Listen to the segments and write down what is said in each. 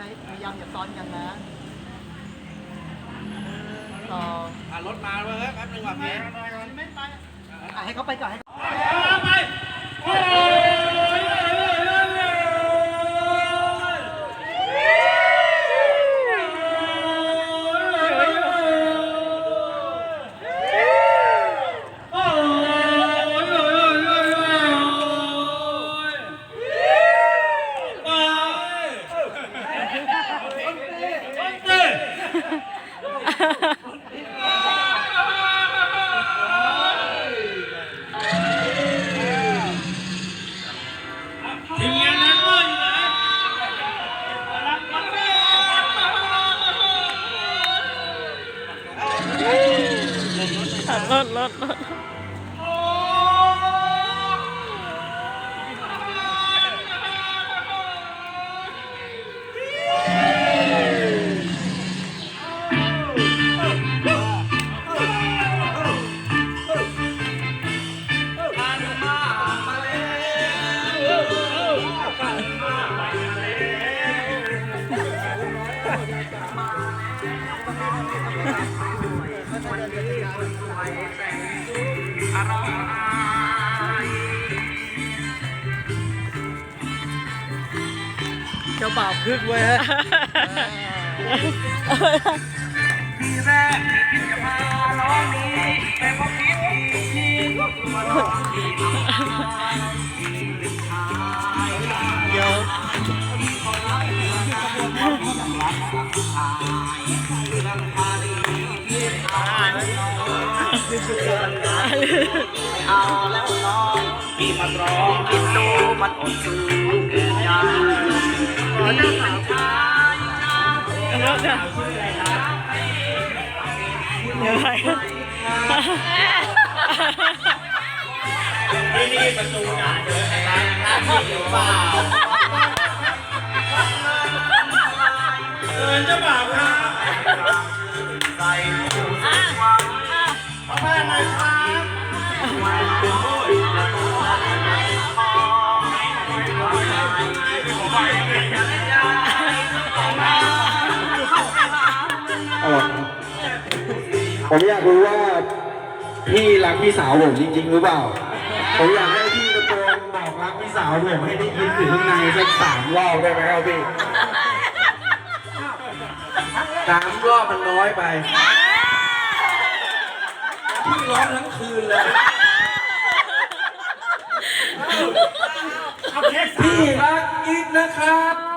ช้พยายามอย่าซ้อนกันนะหนึ่งสองอะรถมาเว้ยแป๊บนึงว่ะพี่ไม่ไปอะให้เขาไปก่อนให้เขาที รถรถรถ เจ้าบ่าวขึ้นเว้ยทีแรกคิดจะมาร้องนี้แต่พอคิดอีกทีก็มาร้องอีกเดี๋ยวเอาแล้วน้อง ที่มันร้องคิดดูมันอดซื้อแก่ใจขอจะสั่งชายรถเนี่ยเดี๋ยวอะไรที่นี่ประตูหนาเดินไปร้านร้านที่อยู่เปล่าเดินจ้าบ่าวครับใส่ถุงวันขอ ผมอยากรู้ว่าพี่รักพี่สาวผมจริง ๆ หรือเปล่า ผมอยากให้พี่ตะโกนบอกรักพี่สาวผมให้ได้ยินถึงข้างในสักสามรอบได้ไหมครับพี่สามรอบมันน้อยไปพี่ร้องทั้งคืนเลยพี่รักอีกนะครับ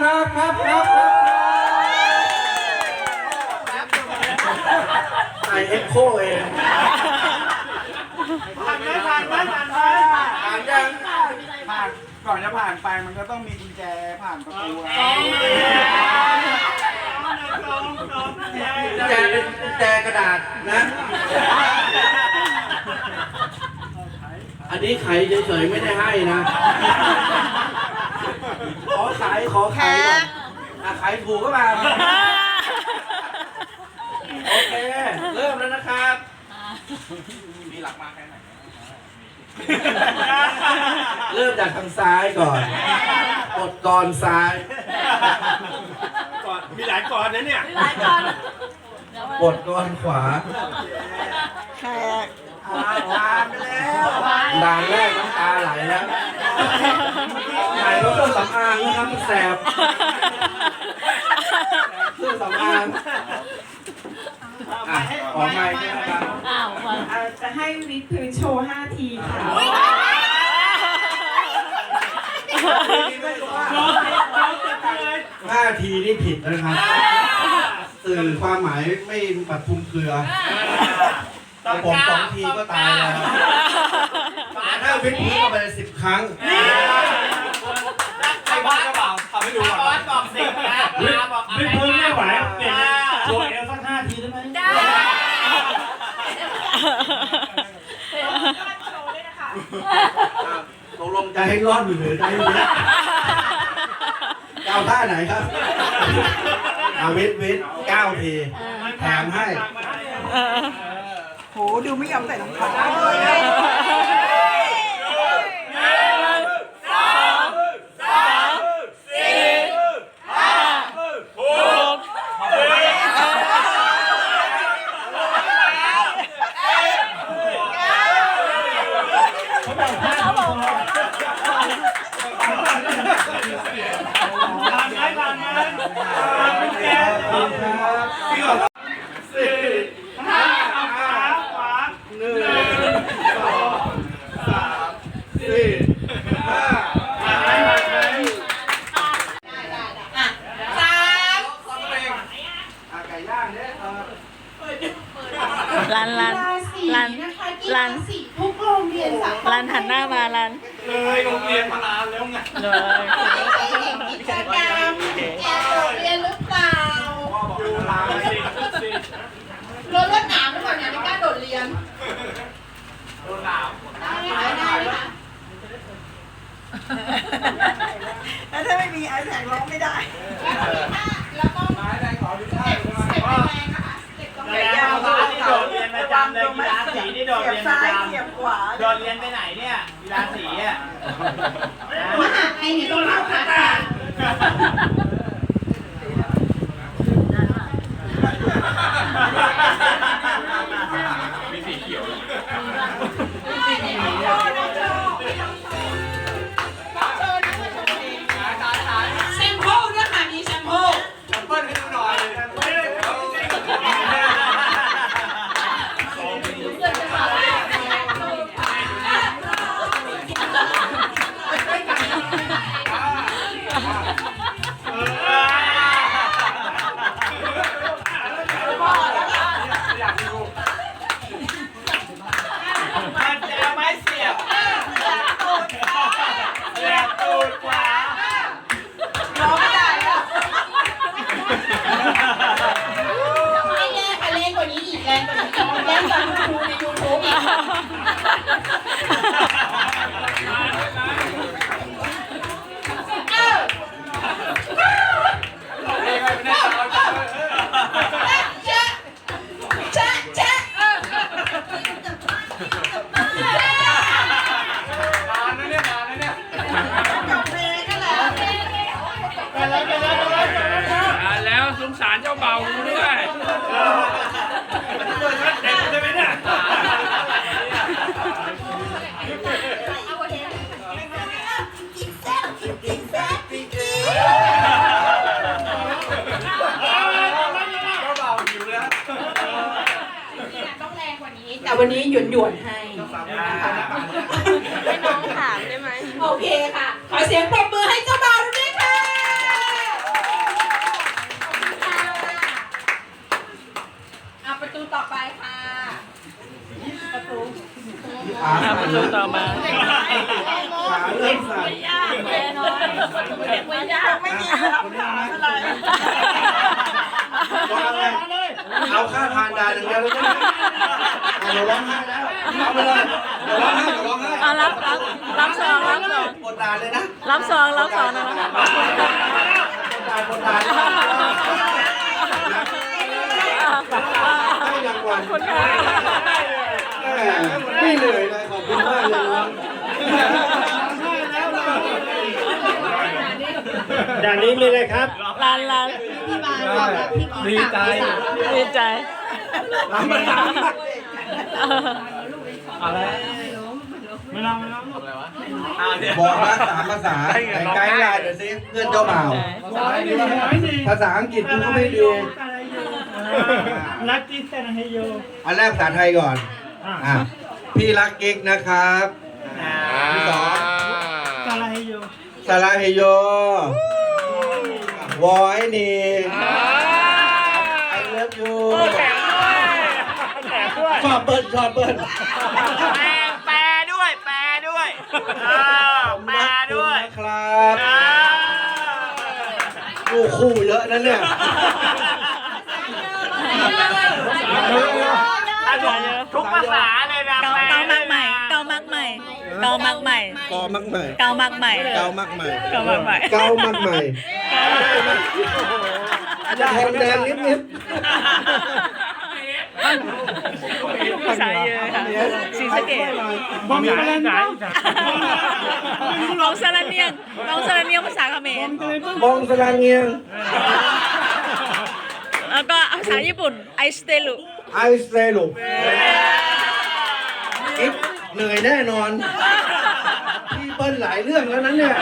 ครับครับครับครับไอเอ็กโคเองผ่านไหมผ่านไหมผ่านไหมอ่านยังผ่านก่อนจะผ่านไปมันก็ต้องมีกุญแจผ่านประตูอะแจเป็นแจกระดาษนะ อันนี้ไขเฉยๆไม่ได้ให้นะข อขายขอขายก่อนอะขายถูกก็มา โอเค เริ่มแล้วนะครับ มีหลักมาแค่ไหน เริ่มจากทางซ้ายก่อน กดก่อนซ้าย ก่อนมีหลายก่อนนะเนี่ยกดก่อนขวาแขกผ่านไปแล้วด่านแรกน้ำตาไหลแล้ว ไหนก็เครื่องสำอางนะครับมันแสบเครื่องสำอางอะออกมาอีกนะครับอ้าวมาอ่อจะให้วิดพื้นโชว์ 5 ทีค่ะห้าทีนี่ผิดนะครับสื่อความหมายไม่ปัดคุมเครือผมสองทีก็ตายแล้วถ้าวิทย์พื้นเข้าไปสิบครั้ง ให้ดูก่อนบอสบอกสิบนะมาบอกอะไรไม่พื้นไม่ไหวเปลี่ยนอ่าโชว์เอลสักห้าทีได้ไหมได้โชว์ด้วยนะคะตกลงจะให้รอดหรือจะให้เนี้ยก้าวท่าไหนครับอาวิทย์วิทย์เก้าทีแถมให้เออโหดูไม่ยอมใส่รองเท้าสีทุกโรงเรียนสา รันหันหน้ามารัน เลยโรงเรียนมานานแล้วไง เลย กิจกรรมแกโดดเรียนหรือเปล่า ดูลาสิสิ รถรถหนาวหรือเปล่าเนี่ย ไม่กล้าโดนดูหนาวได้ไหมคะได้ไหมคะแล้วถ้าไม่มีไอแพดร้องไม่ได้แล้วก็ไม้แดงขอดูท่าดูเต็ปว่าแรงนะคะสเต็ปต้องแกยาวมาที่โดดเรียนประจำเลยกีฬาสีที่โดดเรียนประจำเสียบขวาโดดเรียนไปไหนเนี่ยกีฬาสีอะมหาลัยเนี่ยต้องเข้าขาดามี วันนี้หยวนหยวนๆให้ให้น้องถามได้ไหมโอเคค่ะ ขอเสียงปรบมือให้เจ้าบ่าวด้วยค่ะเอาประตูต่อไปค่ะอ่าประตูต่อมาขาเริ่มสั่นแน่นอนไม่ยากไม่มีครับอะไรว่าไงเอาค่าทานดาอย่างเดียวเลยใช่ไหมอะเดี๋ยวร้องไห้แล้ว เอาไปเลยเดี๋ยวร้องไห้เดี๋ยวร้องไห้เอารับรับรับซองรับซองกดดานเลยนะรับซองรับซองนะกดดานกดดานให้รางวัลคุณค่ะแหมไม่เหนื่อยเลยขอบคุณมากเลยนะด่านนี้มีเลยครับ ลานลานดีใจดีใจรับมาตามอะไร ไม่ต้องไม่ต้องอ่าเนี่ยบอกมาสามภาษาแต่ไกด์ไลน์เดี๋ยวสิเพื่อนเจ้าบ่าวภาษาอังกฤษคุณก็ไม่ดีลักกี้เซนเฮโยอันแรกภาษาไทยก่อนอะพี่รักกิ๊กนะครับพี่สองกาลาเฮโยสาราเฮโยวอยนี่ไอเลิฟยูแถม ด้วยชอบเบิ้ลชอบเบิ้ลแปลแปลด้วย แปลด้วยเออแปลด้วยครับอ่าลูกคู่เยอะนั่นเนี่ยอะทุกภาษาเลยนะเกาแปลเกาด้มัวยกใหม่นะเกามักใหม่เกามักใหม่กอมักใหม่ เกามักใหม่เกามักใหม่ เกามักใหม่เกามักใหม่ทอนแดนนิดนิดภาษาเยอะค่ะสีสะเกตบอมมีอะไรไหนลองสารเนียงลองสารเนียงภาษาเขมรบองสลาเงียงแล้วก็ภาษาญี่ปุ่นไอสเตลุไอสเตรลุกิ๊บเหนื่อยแน่นอนพี่เปิ้ลหลายเรื่องแล้วนั้นเนี่ย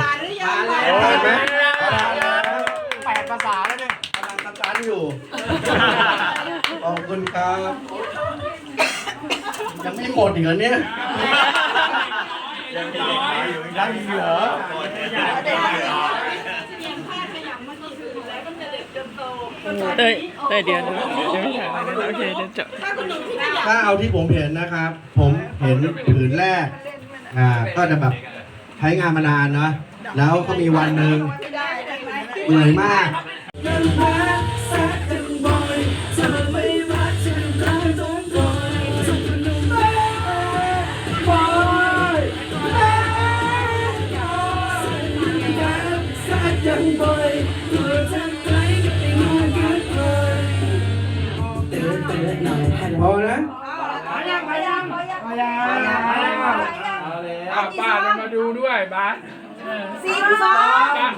ผ่านหรือยังผ่านไหมแปดภาษาแล้วเนี่ย ปาะการอยู่ ขอบคุณครับ ยังไม่หมดอีกเหรอเนี่ย ยังมีออยู่ยังมีล้วเหรอยเดี๋ยวเเดี๋ยวจบถ้าเอาที่ผมเห็นนะครับ ผมเห็นผืนแรก อ่า ก็จะแบบใช้งานมานานเนาะ แล้วก็มีวันหนึ่งเหนื่อยมาก ด้วยบ้านสี่สอง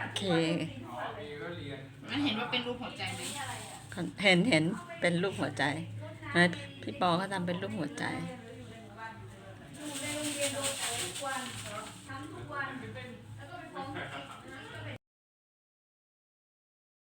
โอเคมัเห็นว่าเป็นรูปหัวใจไหมเห็นเห็นเป็นรูปหัวใจไหมพี่ปอเขาทำเป็นรูปหัวใจ